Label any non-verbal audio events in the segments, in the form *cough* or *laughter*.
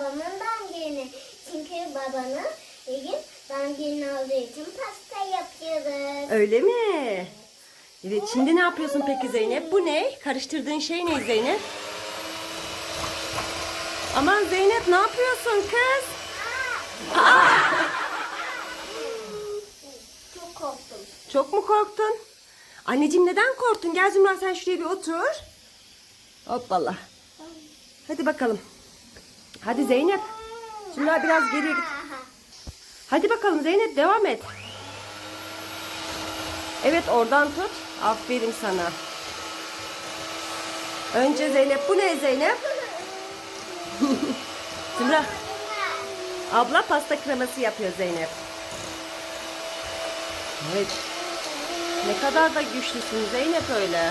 babamın doğum günü. Çünkü babanın bugün doğum günü olduğu için pasta yapıyoruz. Öyle mi? Evet şimdi ne yapıyorsun peki Zeynep? Bu ne? Karıştırdığın şey ne Zeynep? Aman Zeynep ne yapıyorsun kız? Çok korktum. Çok mu korktun? Anneciğim neden korktun? Gel Zümra sen şuraya bir otur. Hoppala. Hadi bakalım. Hadi Zeynep. Zümra biraz geriye git. Hadi bakalım Zeynep devam et. Evet oradan tut. Aferin sana. Önce Zeynep. Bu ne Zeynep? *laughs* Zümra. Abla pasta kreması yapıyor Zeynep. Evet. Ne kadar da güçlüsün Zeynep öyle.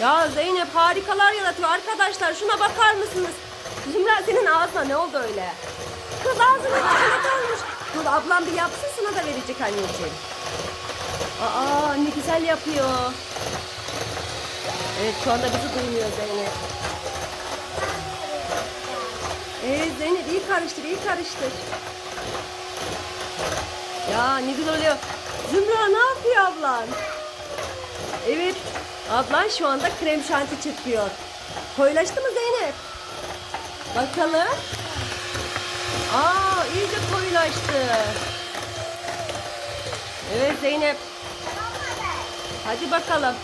Ya Zeynep harikalar yaratıyor arkadaşlar. Şuna bakar mısınız? Zümra senin ağzına ne oldu öyle? Kız ağzına çikolata olmuş. Dur ablam bir yapsın sana da verecek anneciğim. Aa ne güzel yapıyor. Evet şu anda bizi duymuyor Zeynep. Evet Zeynep iyi karıştır iyi karıştır. Ya ne güzel oluyor. Zümra ne yapıyor ablan? Evet ablan şu anda krem şanti çırpıyor. Koyulaştı mı Zeynep? Bakalım. Aa iyice koyulaştı. Evet Zeynep. Hadi bakalım.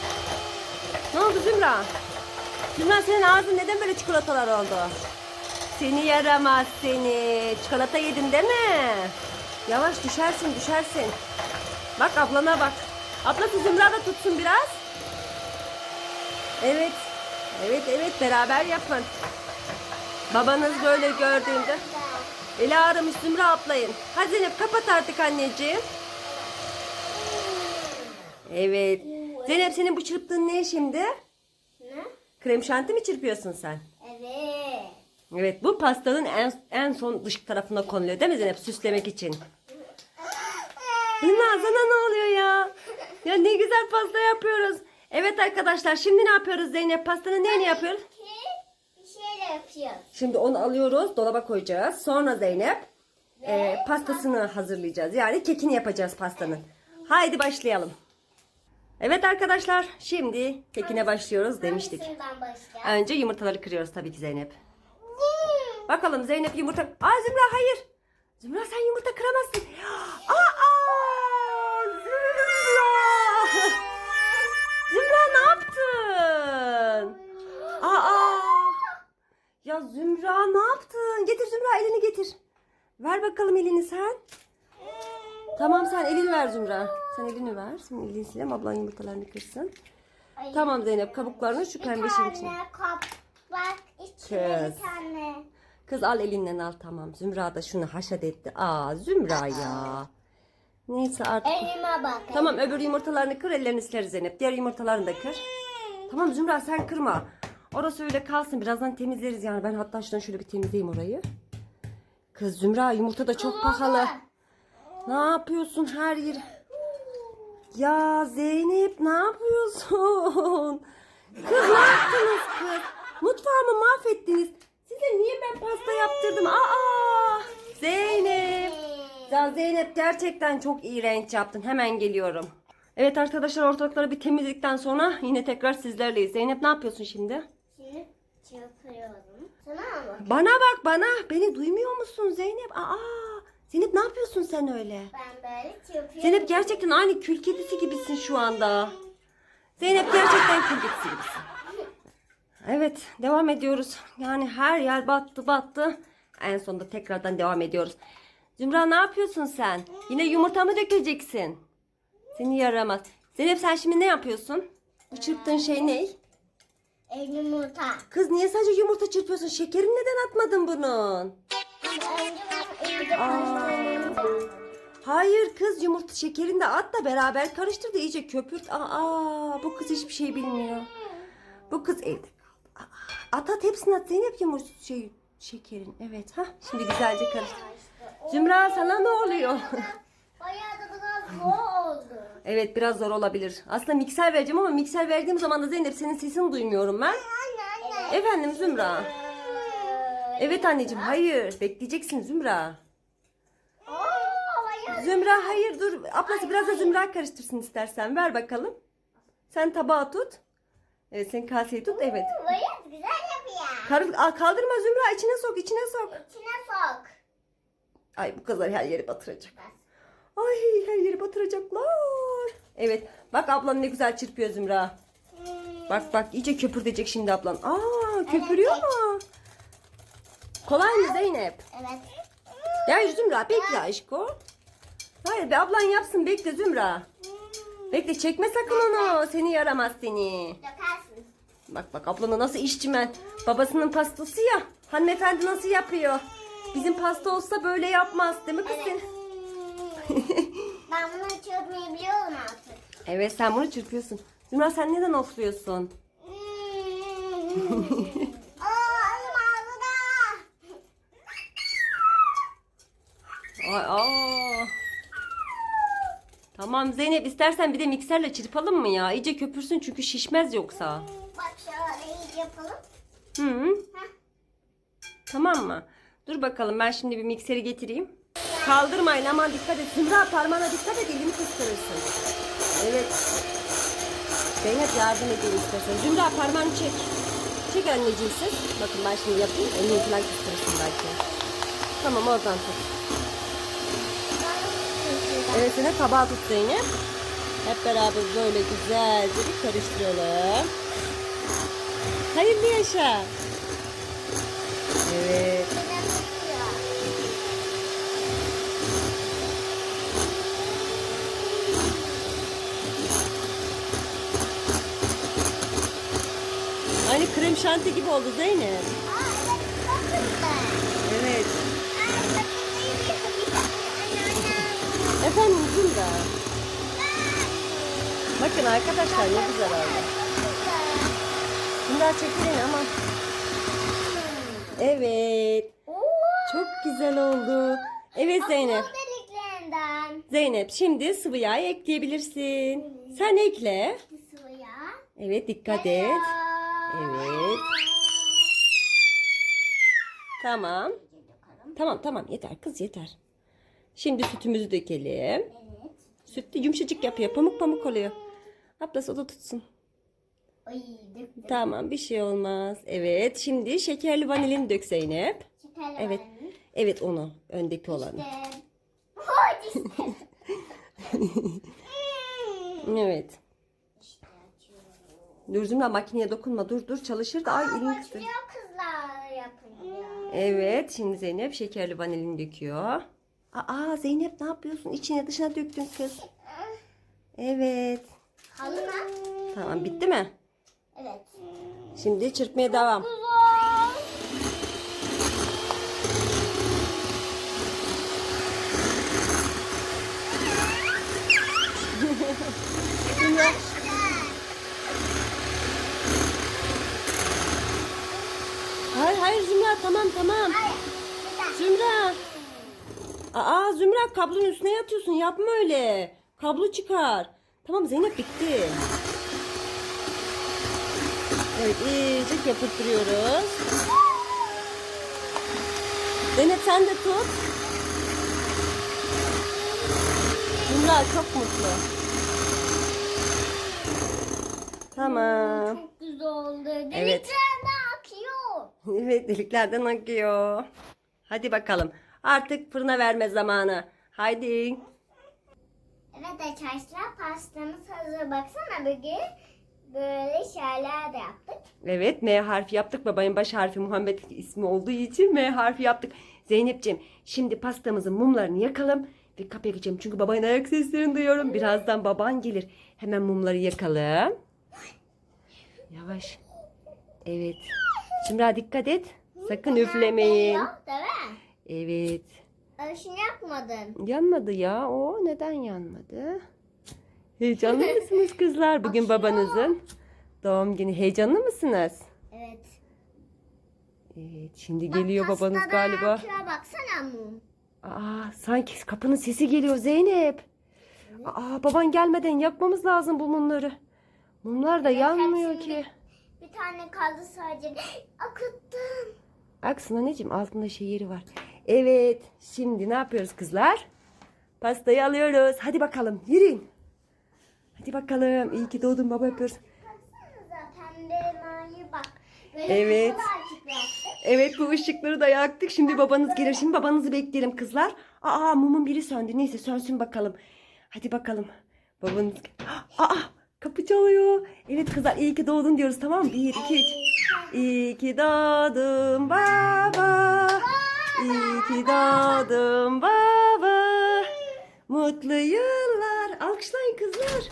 Ne oldu Zümra? Zümra senin ağzın neden böyle çikolatalar oldu? Seni yaramaz seni. Çikolata yedin değil mi? Yavaş düşersin düşersin. Bak ablana bak. Ablası Zümra da tutsun biraz. Evet. Evet evet beraber yapın. Babanız böyle gördüğünde. Eli ağrımış Zümra ablayın. Hadi Zeynep kapat artık anneciğim. Evet. Zeynep senin bu çırptığın ne şimdi? Ne? Krem şanti mi çırpıyorsun sen? Evet. Evet bu pastanın en, en son dış tarafına konuluyor değil mi Zeynep süslemek için? *laughs* Sana ne oluyor ya? Ya ne güzel pasta yapıyoruz. Evet arkadaşlar şimdi ne yapıyoruz Zeynep? Pastanın neyini yapıyoruz? Bir şeyler yapıyoruz. Şimdi onu alıyoruz, dolaba koyacağız. Sonra Zeynep e, pastasını hazırlayacağız. Yani kekini yapacağız pastanın. Haydi başlayalım. Evet arkadaşlar, şimdi kekine başlıyoruz demiştik. Hangisinden? Önce yumurtaları kırıyoruz tabii ki Zeynep. Bakalım Zeynep yumurta... Aa Zümra hayır. Zümra sen yumurta kıramazsın. *gasps* Aa Zümra. Zümra yaptın? Aa. Ya Zümra ne yaptın? Getir Zümra elini getir. Ver bakalım elini sen. Tamam sen elini ver Zümra. Sen elini ver. Sen elini silem ablan yumurtalarını kırsın. Ay, Tamam Zeynep kabuklarını şu pembe şeyin içine. Bir tane kap. Bak içine Kız. bir tane. Kız al elinden al tamam. Zümra da şunu haşat etti. Aa Zümra ya. Neyse artık. Elime bak. Tamam öbür yumurtalarını kır ellerini sileriz Zeynep. Diğer yumurtalarını da kır. Tamam Zümra sen kırma. Orası öyle kalsın. Birazdan temizleriz yani. Ben hatta şuradan şöyle bir temizleyeyim orayı. Kız Zümra yumurta da çok pahalı. Ne yapıyorsun her yer? Ya Zeynep ne yapıyorsun? Kız ne yaptınız kız? Mutfağımı mahvettiniz. Size niye ben pasta yaptırdım? Aa! Zeynep. Ya Zeynep gerçekten çok iğrenç yaptın. Hemen geliyorum. Evet arkadaşlar ortalıkları bir temizledikten sonra yine tekrar sizlerleyiz. Zeynep ne yapıyorsun şimdi? Şimdi çırpıyorum. Sana mı? Bana bak bana. Beni duymuyor musun Zeynep? Aa! Zeynep ne yapıyorsun sen öyle? Ben böyle çırpıyorum. Zeynep gerçekten aynı kül kedisi gibisin şu anda. Zeynep gerçekten kül kedisi gibisin. Evet devam ediyoruz. Yani her yer battı battı. En sonunda tekrardan devam ediyoruz. Zümra ne yapıyorsun sen? Yine yumurta mı dökeceksin? Seni yaramaz. Zeynep sen şimdi ne yapıyorsun? Bu çırptığın şey ne? El yumurta. Kız niye sadece yumurta çırpıyorsun? Şekerini neden atmadın bunun? Aa. Hayır kız yumurta şekerini de at da beraber karıştır da iyice köpürt. Aa bu kız hiçbir şey bilmiyor. Bu kız evde kaldı. Aa, At at hepsini at Zeynep yumur şey, şekerin. Evet ha şimdi güzelce karıştır. Zümra sana ne oluyor? *laughs* Bayağı da biraz zor oldu. evet biraz zor olabilir. Aslında mikser vereceğim ama mikser verdiğim zaman da Zeynep senin sesini duymuyorum ben. Anne anne. Efendim Zümra. Evet anneciğim hayır bekleyeceksin Zümra. Zümra hayır dur. Ablası biraz da Zümra karıştırsın istersen. Ver bakalım. Sen tabağı tut. Evet sen kaseyi tut. Evet. Bayağı güzel yapıyor. Kar Aa, kaldırma Zümra içine sok içine sok. İçine sok. Ay bu kızlar her yeri batıracak. Ay her yeri batıracaklar. Evet bak ablam ne güzel çırpıyor Zümra. Hmm. Bak bak iyice köpürdecek şimdi ablan. Aa köpürüyor mu? Kolay mı Zeynep? Evet. Ya Zümra bekle aşko. Hayır be ablan yapsın bekle Zümra. Bekle çekme sakın onu. Seni yaramaz seni. Dökersin. Bak bak ablana nasıl işçimen. Babasının pastası ya. Hanımefendi nasıl yapıyor? Bizim pasta olsa böyle yapmaz değil mi kız Evet. senin? *laughs* ben bunu çözmeyi biliyorum artık. Evet sen bunu çırpıyorsun. Zümra sen neden ofluyorsun? *laughs* Aa, elim ağzıda. Ay, aa. Tamam Zeynep istersen bir de mikserle çırpalım mı ya? İyice köpürsün çünkü şişmez yoksa. Bak şöyle iyice yapalım. Hı -hı. Heh. Tamam mı? Dur bakalım ben şimdi bir mikseri getireyim. Kaldırmayın aman dikkat et. Zümra parmağına dikkat et elimi kıstırırsın. Evet. Zeynep yardım edeyim istersen. Zümra parmağını çek. Çek anneciğim siz. Bakın ben şimdi yapayım. Elini falan kıstırırsın belki. Tamam oradan tut. Evet sen de tabağı tut Zeynep. Hep beraber böyle güzelce bir karıştıralım. Hayırlı yaşa. Evet. Aynı krem şanti gibi oldu Zeynep. Evet. Efendim Zümra. Bakın arkadaşlar ne güzel oldu. Bunlar çekilen ama. Evet. Çok güzel oldu. Evet Zeynep. Zeynep şimdi sıvı yağ ekleyebilirsin. Sen ekle. Sıvıya. Evet dikkat et. Evet. Tamam. Tamam tamam yeter kız yeter. Şimdi sütümüzü dökelim. Evet. Süt de yumuşacık yapıyor. Pamuk pamuk oluyor. Ablası o da tutsun. Ay döktüm. Tamam bir şey olmaz. Evet şimdi şekerli vanilin dök Zeynep. Şekerli Evet. vanilin. Evet onu öndeki olanı. *laughs* İşte. *laughs* Evet. Dur Zümra makineye dokunma. Dur dur çalışır da ay elini kıstır. Kızlar yapınca. Evet şimdi Zeynep şekerli vanilin döküyor. Aa Zeynep ne yapıyorsun? İçine dışına döktün kız. Evet. Halı mı? Tamam bitti mi? Evet. Şimdi çırpmaya devam. *laughs* Hayır hayır Zümra tamam tamam. Zümra. Aa Zümra kablonun üstüne yatıyorsun yapma öyle. Kablo çıkar. Tamam Zeynep bitti. Evet iyice köpürtüyoruz. Zeynep sen de tut. Zümra çok mutlu. Tamam. Çok güzel oldu. Evet. *laughs* Evet deliklerden akıyor. Hadi bakalım. Artık fırına verme zamanı. Haydi. Evet arkadaşlar pastamız hazır. Baksana bugün böyle şeyler de yaptık. Evet M harfi yaptık. Babayın baş harfi Muhammed ismi olduğu için M harfi yaptık. Zeynep'ciğim şimdi pastamızın mumlarını yakalım ve kapıya geçelim. Çünkü babanın ayak seslerini duyuyorum. Birazdan baban gelir. Hemen mumları yakalım. Yavaş. Evet. Şimdi dikkat et. Sakın üflemeyin. Yok değil mi? Evet. Öyle şunu yapmadın. Yanmadı ya. O neden yanmadı? Heyecanlı mısınız kızlar bugün babanızın? Doğum günü heyecanlı mısınız? Evet. Evet şimdi Bak, geliyor babanız pastada galiba. Şuna baksana mum. Aa sanki kapının sesi geliyor Zeynep. Aa baban gelmeden yakmamız lazım bu mumları. Mumlar da yanmıyor ki. Bir tane kaldı sadece. Akıttım. Aksın anneciğim altında şey yeri var. Evet şimdi ne yapıyoruz kızlar? Pastayı alıyoruz. Hadi bakalım yürüyün. Hadi bakalım. İyi ki doğdun baba yapıyoruz. Pembe mavi bak. Böyle Evet. Evet bu ışıkları da yaktık. Şimdi babanız gelir. Şimdi babanızı bekleyelim kızlar. Aa mumun biri söndü. Neyse sönsün bakalım. Hadi bakalım. Babanız... *gasps* Aa kapı çalıyor. Evet kızlar iyi ki doğdun diyoruz tamam mı? Bir, iki, üç. İyi ki doğdun baba. İyi ki doğdun baba. Mutlu yıllar. Alkışlayın kızlar.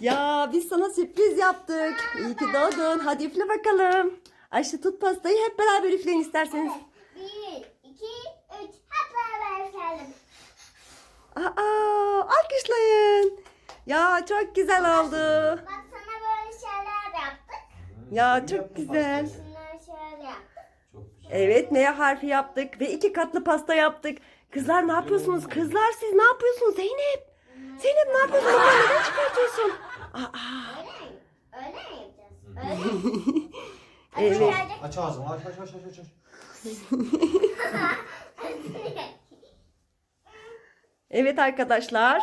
Ya biz sana sürpriz yaptık. İyi ki doğdun. Hadi üfle bakalım. Ayşe tut pastayı hep beraber üfleyin isterseniz. Bir, iki, üç. Hep beraber üfleyelim. Aa, alkışlayın. Ya çok güzel oldu. Bak sana böyle şeyler yaptık. Ya çok güzel. Şunları şöyle yaptık. Çok güzel. Evet M harfi yaptık ve iki katlı pasta yaptık. Kızlar ne yapıyorsunuz? Kızlar siz ne yapıyorsunuz? Zeynep. Zeynep ne yapıyorsun? Baban neden çıkartıyorsun? Aa, Öyle mi? Öyle mi yapacağız? Öyle mi? *laughs* Evet. Aç ağzını aç aç aç aç aç. *laughs* evet arkadaşlar.